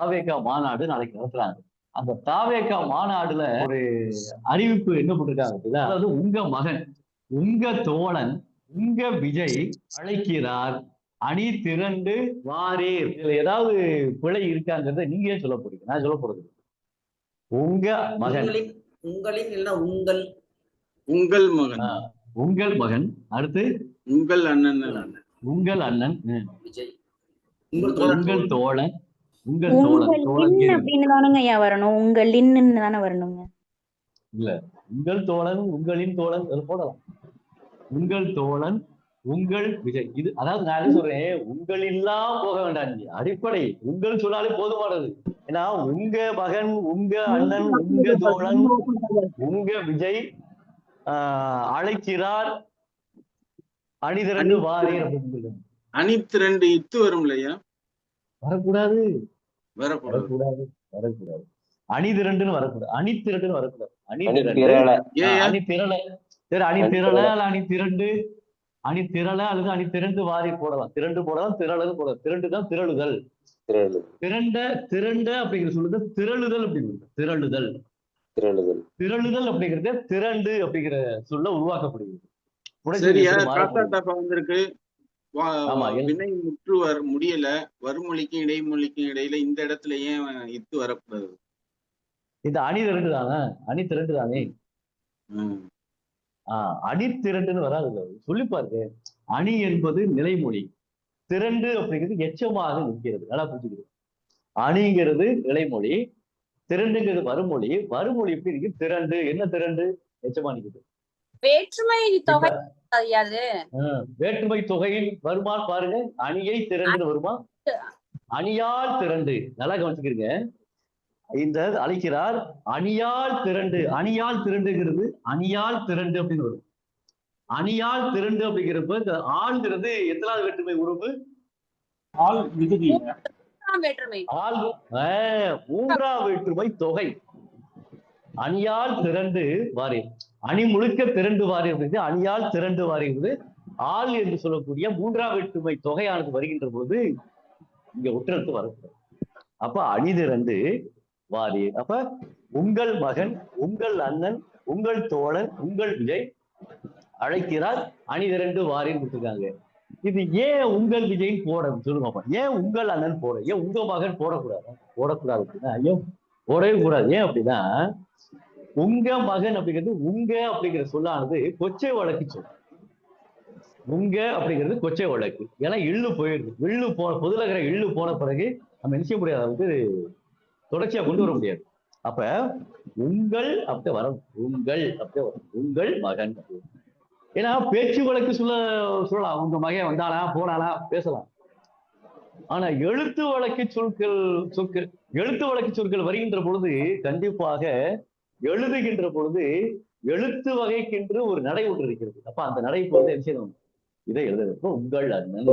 தாவேகா மாநாடு நாளைக்கு நடத்துறாங்க. அந்த தாவேகா மாநாடுல ஒரு அறிவிப்பு என்ன போட்டிருக்காங்க அப்படின்னா, அதாவது உங்க மகன் உங்க தோழன் உங்க விஜய் அழைக்கிறார். அணி திரண்டு வாரீர். இதுல ஏதாவது பிழை இருக்காங்கிறத நீங்க ஏன் சொல்ல போறீங்க? நான் சொல்ல போறது. உங்க மகன். உங்களின் இல்ல உங்கள் உங்கள் மகன். உங்கள் மகன். அடுத்து? உங்கள் அண்ணன் உங்கள் அண்ணன். விஜய். உங்கள் தோழன். உங்கள் தோழன் உங்கள் தோழன் உங்களின். அப்படின்னு தானுங்க ஐயா வரணும். உங்களின்னு தானே வரணுங்க. உங்கள் தோழன் உங்களின் தோழன் போடலாம். உங்கள் தோழன் உங்கள் விஜய். இது அதாவது நான் என்ன சொல்றேன் உங்களெல்லாம் போக வேண்டாம் அடிப்படை உங்கள் சொன்னாலே போதுமானது. ஏன்னா உங்க மகன் உங்க அண்ணன் உங்க தோழன் உங்க விஜய் ஆஹ், அழைக்கிறார். அணிதிரண்டு வாரீர் அப்படின்னு சொல்லுங்க. அணித்து ரெண்டு இத்து வரும் இல்லையா வரக்கூடாது. வரக்கூடாது. வரக்கூடாது. வரக்கூடாது. அணிதிரண்டுன்னு வரக்கூடாது. அணிதிரண்டுன்னு வரக்கூடாது. அணிதிரண்டு. திரள ஏன் அணி திரள சரி அணி அணி திரள. அல்ல அணி திரண்டு அணி திரள அல்லது அணி திரண்டு வாரி போடலாம். திரண்டு போடலாம் திரளது போடலாம். திரண்டு தான் திரளுதல். திரளு திரண்ட திரண்ட அப்படிங்கிற சொல்லுது. திரளுதல் அப்படிங்கிறது திரளுதல். திரளுதல். திரளுதல் அப்படிங்கிறது திரண்டு அப்படிங்கிற சொல்ல உருவாக்கப்படுகிறது. சரியா? வந்திருக்கு. வினை முற்று வர முடியல வறுமொழிக்கும் இடைமொழிக்கும் இடையில இந்த இடத்துல ஏன் இத்து வரக்கூடாது? இந்த அணி திரண்டு தானே? அணி திரண்டு தானே. ஆஹ் அணி திரண்டுன்னு வராது சொல்லி பாருங்க. அணி என்பது நிலைமொழி. திரண்டு அப்படிங்கிறது எச்சமாக நிற்கிறது. நல்லா புரிஞ்சுக்கிறது அணிங்கிறது நிலைமொழி. திரண்டுங்கிறது வருமொழி வருமொழி எப்படி இருக்கு? திரண்டு. என்ன திரண்டு? எச்சமா நிக்குது. வேற்றுமை தொகை வேற்றுமை தொகையில் வருமான்னு பாருங்க. அணியை திரண்டு வருமா? அணியால் திரண்டு நல்லா கவனிச்சுக்கிறீங்க இந்த அழைக்கிறார் அணியால் திரண்டு அணியால் திரண்டுங்கிறது அணியால் திரண்டு அப்படின்னு வரும். அணியால் திரண்டு அப்படிங்கிறப்ப இந்த ஆள்ங்கிறது எத்தனாவது வேற்றுமை உறவு ஆள் வேற்றுமை. ஆள் ஆஹ், மூன்றாம் வேற்றுமை தொகை. அணியால் திரண்டு வாரி. அணி முழுக்க திரண்டு வாரி அணியால் திரண்டு வாரிங்கிறது ஆள் என்று சொல்லக்கூடிய மூன்றாம் வேற்றுமை தொகையானது வருகின்ற பொழுது இங்க உற்றத்து வரக்கூடாது. அப்ப அணி திரண்டு வாரி அப்ப உங்கள் மகன் உங்கள் அண்ணன் உங்கள் தோழன் உங்கள் விஜய் அழைக்கிறார் அணி திரண்டு வாரின்னு கொடுத்துருக்காங்க. இது ஏன் உங்கள் விஜய் போட சொல்லுங்க ஏன் உங்கள் அண்ணன் போட ஏன் உங்க மகன் போடக்கூடாது? போடக்கூடாது அப்படின்னா ஐயோ போடவே கூடாது. ஏன் அப்படின்னா உங்க மகன் அப்படிங்கிறது உங்க அப்படிங்கிற சொல்லானது கொச்சை வழக்கு சொல். உங்க அப்படிங்கிறது கொச்சை வழக்கு. ஏன்னா இள்ளு போயிடுது. இள்ளு போன பொதுநகர இள்ளு போன பிறகு நம்ம என்ன செய்ய முடியாது? வந்து தொடர்ச்சியா கொண்டு வர முடியாது. அப்ப உங்கள் அப்படி வரும். உங்கள் அப்படி வரும். உங்கள் மகன். ஏன்னா பேச்சு வழக்கு சொல்ல சொல்லலாம். உங்க மகன் வந்தானா போனானா பேசலாம். ஆனா எழுத்து வழக்கு சொற்கள் சொற்கள் எழுத்து வழக்கு சொற்கள் வருகின்ற பொழுது கண்டிப்பாக எழுதுகின்ற பொழுது எழுத்து வகைக்கென்று ஒரு நடை ஒன்று இருக்கிறது. அப்ப அந்த நடை பொழுது என்ன செய்யணும்? இதை எழுதுறப்ப உங்கள் அண்ணன்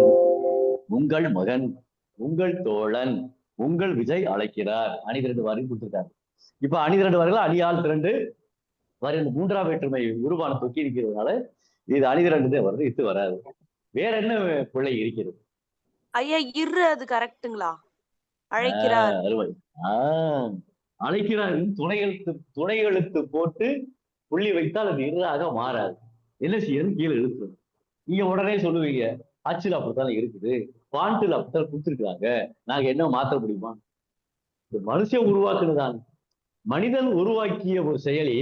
உங்கள் மகன் உங்கள் தோழன் உங்கள் விஜய் அழைக்கிறார். அணி திரண்டு வாரி கொடுத்திருக்காங்க இப்ப அணி திரண்டு வாரிகள்? அணியால் திரண்டு வரி. மூன்றாம் வேற்றுமை உருவான தொக்கி இருக்கிறதுனால இது அணி திரண்டு வருது இது வராது. வேற என்ன பிள்ளை இருக்கிறது? ஐயா இரு அது கரெக்ட்டுங்களா அழைக்கிறார். அருமை. ஆஹ் அழைக்கிறார் துணை எழுத்து துணை எழுத்து போட்டு புள்ளி வைத்தால் அது இறாக மாறாது. என்ன செய்யணும்? கீழே எழுத்து நீங்க உடனே சொல்லுவீங்க அச்சில் அப்படித்தானே இருக்குது. பாண்டில் அப்படித்தான் கொடுத்துருக்காங்க நாங்க என்ன மாத்த முடியுமா? மனுஷன் உருவாக்குனதான் மனிதன் உருவாக்கிய ஒரு செயலி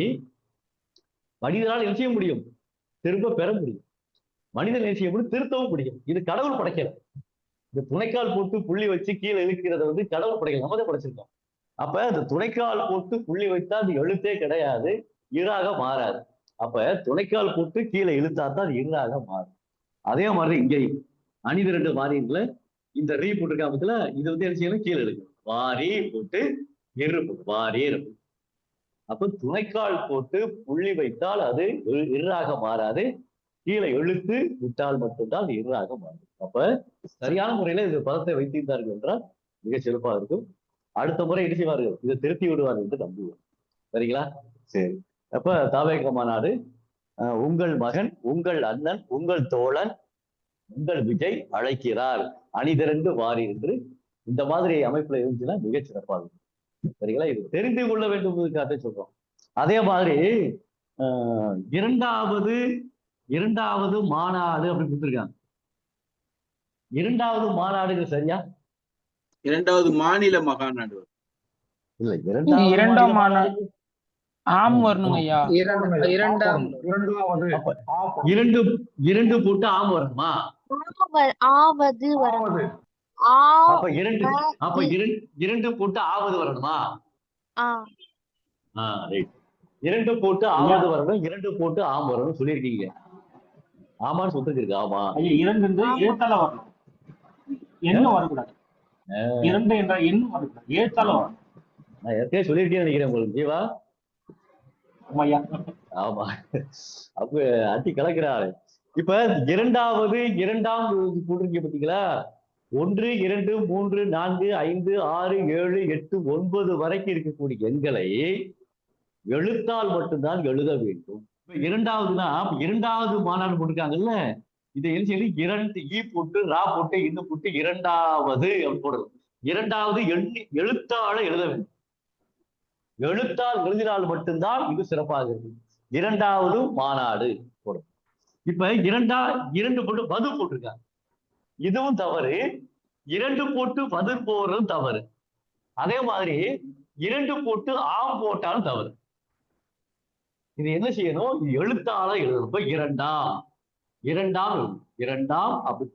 மனிதனால் என்ன செய்ய முடியும்? திரும்ப பெற முடியும். மனிதன் என்ன செய்ய முடியும்? திருத்தவும் முடியும். இது கடவுள் படைக்கல. இந்த துணைக்கால் போட்டு புள்ளி வச்சு கீழே இழுக்கிறத வந்து கடவுள் படைக்கல. நம்ம தான் படைச்சிருக்கோம். அப்ப அந்த துணைக்கால் போட்டு புள்ளி வைத்தா அது எழுத்தே கிடையாது ஈராக மாறாது. அப்ப துணைக்கால் போட்டு கீழே இழுத்தா தான் அது ஈராக மாறும். அதே மாதிரி இங்கேயும் அணிது ரெண்டு மாறிங்கள இந்த ரீ போட்டிருக்காமத்துல இது வந்து என்ன செய்யணும்? கீழே இழுக்கணும் வாரி போட்டு இரு போட்டு. வாரி இரு. அப்ப துணைக்கால் போட்டு புள்ளி வைத்தால் அது இரு- இறாக மாறாது. கீழே இழுத்து விட்டால் மட்டும்தான் அது இறாக மாறும். அப்ப சரியான முறையில இந்த பதத்தை வைத்திருந்தார்கள் என்றால் மிக சிறப்பாக இருக்கும். அடுத்த முறை என்ன செய்வார்கள்? இதை திருத்தி விடுவார்கள் என்று நம்புவோம். சரிங்களா? சரி. அப்ப தாவேக மாநாடு உங்கள் மகன் உங்கள் அண்ணன் உங்கள் தோழன் உங்கள் விஜய் அழைக்கிறார். அணிதிரண்டு வாரி என்று இந்த மாதிரி அமைப்புல இருந்துச்சுன்னா மிகச் சிறப்பாக இருக்கும். சரிங்களா? இது தெரிந்து கொள்ள வேண்டும் சொல்றோம். அதே மாதிரி ஆஹ், இரண்டாவது இரண்டாவது மாநாடு அப்படி கொடுத்துருக்காங்க. இரண்டாவது மாநாடுங்க சரியா? இரண்டாவது மாநில மகாநாடு. இல்ல இரண்டாம் இரண்டாவது மாநாடு. ஆம் வரணுங்க ஐயா. இரண்டு- இரண்டாம் இரண்டாவது அப்ப இரண்டு இரண்டு போட்டு ஆம் வரணுமா? ஆவது வரும் ஆ அப்ப இரண்டு அப்ப இரண்டு இரண்டு போட்டு ஆவது வரணுமா? ஆ. ஆ ரைட் இரண்டு போட்டு ஆவது வரணும் இரண்டு போட்டு ஆம் வரணும் சொல்லியிருக்கீங்க. ஆமான்னு சொல்லிருக்கு ஆமா. இரண்டு வரணும். எண்ணு வரக்கூடாது? இரண்டு என்ற எண்ணு வரக்கூடாது ஏத்தால வரணும் நான் ஏற்கனவே சொல்லியிருக்கேன்னு நினைக்கிறேன் உங்களுக்கு ஜீவா. ஆமா. அப்ப அட்டி கலக்கிறாரு இப்ப இரண்டாவது இரண்டாம் போட்டிருக்கீங்க பாத்தீங்களா ஒன்று இரண்டு மூன்று நான்கு ஐந்து ஆறு ஏழு எட்டு ஒன்பது வரைக்கும் இருக்கக்கூடிய எண்களை எழுத்தால் மட்டும்தான் எழுத வேண்டும். இப்ப இரண்டாவதுனா இரண்டாவது மாநாடு போட்டிருக்காங்கல்ல? இதை என்ன செய்யணும் இரண்டு ஈ போட்டு ரா போட்டு இன்னும் போட்டு இரண்டாவது போடணும் இரண்டாவது எண்ணி எழுத்தால எழுத வேண்டும். எழுத்தால் எழுதினால் மட்டும்தான் இது சிறப்பாக இருக்கும். இரண்டாவது மாநாடு போடும் இப்ப இரண்டா இரண்டு போட்டு வது போட்டிருக்காங்க. இதுவும் தவறு. இரண்டு போட்டு வது போடுறதும் தவறு. அதே மாதிரி இரண்டு போட்டு ஆம் போட்டாலும் தவறு. இது என்ன செய்யணும்? இது எழுத்தால எழுதணும். இப்ப இரண்டாம். இரண்டாம் இரண்டாம் அப்படி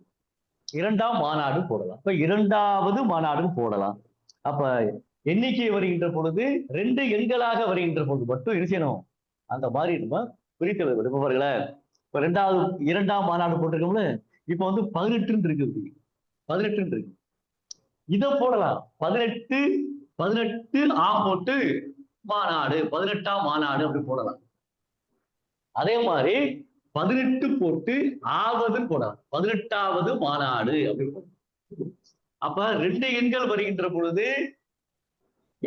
இரண்டாம் மாநாடு போடலாம். இப்ப இரண்டாவது மாநாடும் போடலாம். அப்ப எண்ணிக்கை வருகின்ற பொழுது ரெண்டு எண்களாக வருகின்ற பொழுது மட்டும் இருக்கணும் அந்த மாதிரி நம்ம பிரித்து எழுத இப்ப ரெண்டாவது இரண்டாம் மாநாடு போட்டிருக்கோம்ல இப்ப வந்து பதினெட்டுன்னு இருக்குது பதினெட்டுன்னு இருக்கு. இதை போடலாம். பதினெட்டு பதினெட்டு ஆ போட்டு மாநாடு பதினெட்டாம் மாநாடு அப்படி போடலாம். அதே மாதிரி பதினெட்டு போட்டு ஆவதுன்னு போடலாம். பதினெட்டாவது மாநாடு. அப்ப ரெண்டு எண்கள் வருகின்ற பொழுது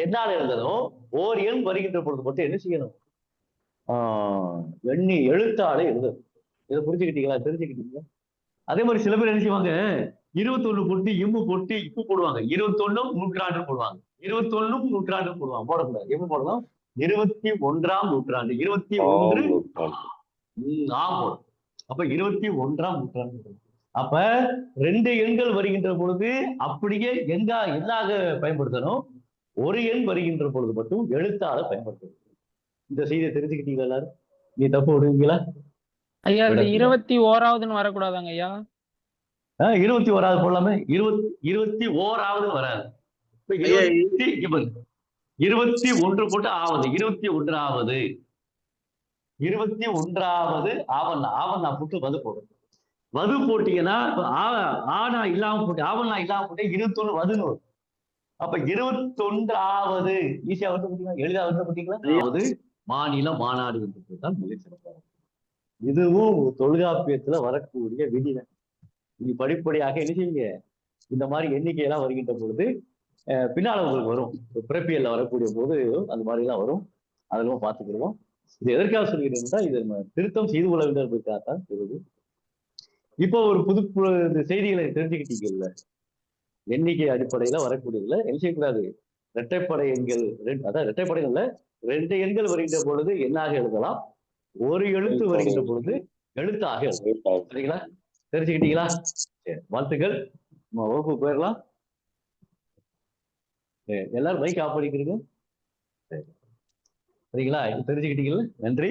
என்னால் எழுதணும்? ஓர் எண் வருகின்ற பொழுது மட்டும் என்ன செய்யணும்? எண்ணி எழுத்தாலே எழுதணும். இதை புரிஞ்சுக்கிட்டீங்களா? தெரிஞ்சுக்கிட்டீங்களா? அதே மாதிரி சில பேர் என்ன செய்வாங்க? இருபத்தொன்னு போட்டு இம்மு போட்டு இப்பு போடுவாங்க. இருபத்தொன்னும் நூற்றாண்டு போடுவாங்க. இருபத்தொன்னும் நூற்றாண்டு போடுவாங்க. போடக்கூடாது. எப்ப போடலாம் இருபத்தி ஒன்றாம் நூற்றாண்டு. இருபத்தி ஒன்று ஆம் நூற்றாண்டு. ம், ஆம் போடும் அப்ப இருபத்தி ஒன்றாம் நூற்றாண்டு. அப்ப ரெண்டு எண்கள் வருகின்ற பொழுது அப்படியே எங்கா எண்ணாக பயன்படுத்தணும் ஒரு எண் வருகின்ற பொழுது மட்டும் எழுத்தால பயன்படுத்தணும் இந்த செய்தியை தெரிஞ்சுக்கிட்டீங்களா எல்லாரும் நீ தப்பு விடுவீங்களா ஐயா. இருபத்தி ஓராவதுன்னு வரக்கூடாதாங்க ஐயா ஆஹ் இருபத்தி ஓராவது போடலாமே இருபத்தி இருபத்தி ஓராவது வராது இருபத்தி இங்க பாருங்க. இருபத்தி ஒன்று போட்டு ஆவது இருபத்தி ஒன்றாவது இருபத்தி ஒன்றாவது ஆவண்ணா ஆவண்ணா போட்டு வது போடும் வது போட்டீங்கன்னா ஆ- ஆனா இல்லாம போட்டு ஆவண்ணா இல்லாம போட்டு இருபத்தொன்னு வதுன்னு வரும். அப்ப இருபத்தொன்றாவது ஈஸியா வந்து பாத்தீங்களா எளிதா வந்து பாத்தீங்களா மாநில மாநாடு என்று தான் மிக சிறப்பாக இதுவும் தொல்காப்பியத்துல வரக்கூடிய விதிதான். நீங்க படிப்படியாக என்ன செய்வீங்க? இந்த மாதிரி எண்ணிக்கையெல்லாம் வருகின்ற பொழுது பின்னால் பின்னால உங்களுக்கு வரும். பிறப்பியல்ல வரக்கூடிய போது அந்த மாதிரி எல்லாம் வரும். அதெல்லாம் பார்த்துக்கிடுவோம். இது எதற்காக சொல்கிறேன்னா இது திருத்தம் செய்து கொள்ள வேண்டும் என்பதற்காகத்தான் சொல்லுது இப்போ ஒரு புது இந்த செய்திகளை தெரிஞ்சுக்கிட்டீங்கல்ல எண்ணிக்கை அடிப்படையில வரக்கூடியதுல என்ன செய்யக்கூடாது? இரட்டைப்படை எண்கள் ரெண்டு அதான் இரட்டைப்படைகள்ல ரெண்டு எண்கள் வருகின்ற பொழுது எண்ணாக எழுதலாம்? ஒரு எழுத்து வருகின்ற பொழுது எழுத்தாக எழுதலாம். சரிங்களா? தெரிஞ்சுக்கிட்டீங்களா? சரி வாழ்த்துக்கள். நம்ம வகுப்பு போயிடலாம். சரி, எல்லாரும் பைக் ஆஃப் பண்ணிக்கிறீங்க? சரி. சரிங்களா? தெரிஞ்சுக்கிட்டீங்களா நன்றி.